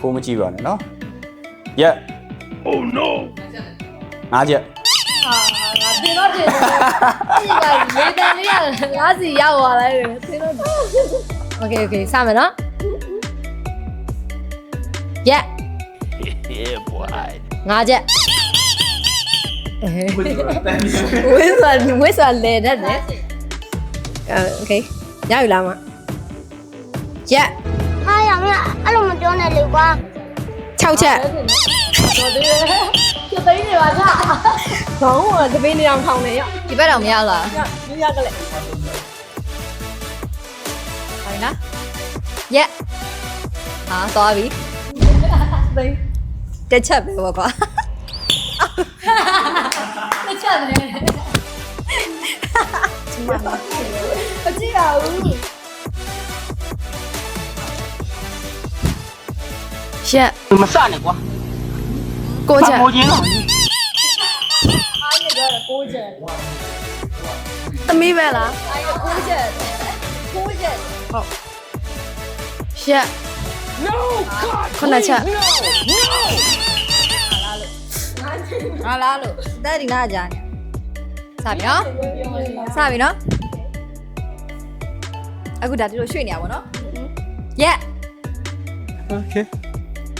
ခိုးမကြည့်ပါနဲ့နော်ရက် Oh no ငါးချက်ဟာငါတင်တော့တင်တယ်ဒီကရေတန်လေးရငါးစီရောက်သွားလိုက်တယ်တင်တော့ Okay okay စမယ်နော် Yeah Yeah boy ငါးချက်ဝိဇာဝိဇာလေတဲ့နဲ့ Okay ရယူလာမှာ Yeah ဟာရမင်းအဲ့လိုမပြောနဲ့လေကွာ6ချက်တော်သေးတယ်ပြသိနေပါကခေါင်းကတပင်းနေအောင်ထောင်းနေရဒီဘက်တော့မရောက်လားရရကလေးဟုတ်ပြီနော်ရက်ဟာသွားပြီသိတစ်ချက်ပဲပေါ့ကွာတစ်ချက်ပဲမ ရက်မစနဲ့ကွာကိုချက်မိုးချင်းတော့အားရကြတာကိုချက်သမီးပဲလားအားရကိုချက်ကိုချက်ဟုတ်ရက် No god ခုနချက် No no ငါလားလို့တဲ့ဒီငါကြာနေစပြီနော်စပြီနော်အခုဒါဒီလိုရွှေ့နေရပါဘောနော် Yeah Okay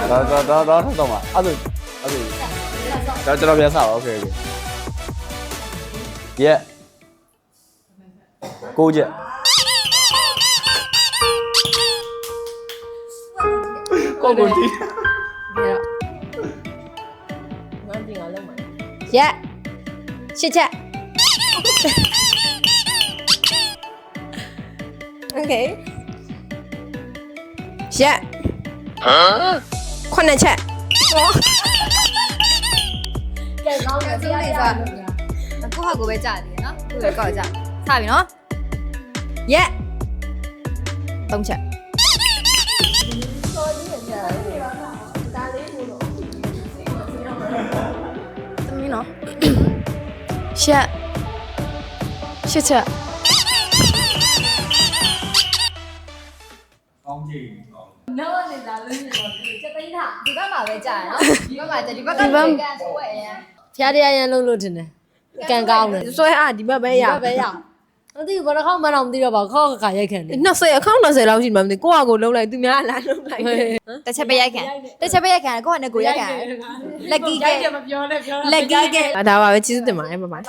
က်ငါးချက်ရက်ငါးချက်အာရက်ကိုးချက်ဒါဒါဒါဒါတော့မှာအဲ့ဒါအဲ့ဒါဒါကျွန်တော်ပြ ခုနှစ်ချက်ကဲကောင်းတယ်ဆုံးနေစားကိုဟာကိုပဲကြာတယ်နော်ကိုပဲကောက်ကြစပြီနော်ရက်သုံးချက်သမီးနော်ရှက်ရှစ်ချက်ကောင်းကြည့် လာလို့နေတော့ချက်သိမ်းတာဒီဘက်မှာပဲကြာရနော်ဒီဘက်မှာကြာဒီဘက်ကဒီကန်ဆိုဝဲရဖျားတရားရန်လုံးလို့တင်တယ်ကန်ကောင်းတယ်ဆွဲအားဒီဘက်ပဲရဒီဘက်ပဲရမသိဘူးဘာတစ်ခေါက်မှတော့မသိတော့ပါခေါက်ခါရိုက်ခံတယ်20အကောင့်20လောက်ရှိမှမသိကိုယ့်ဟာကိုယ်လုံးလိုက်သူများလာလုံးလိုက်တစ်ချက်ပဲရိုက်ခံတစ်ချက်ပဲရိုက်ခံကိုဟာနဲ့ကိုရိုက်ခံလက်ကီကဲမပြောနဲ့ပြောလက်ကီကဲဒါပါပဲကျေးဇူးတင်ပါတယ်ဘိုင်ဘိုင်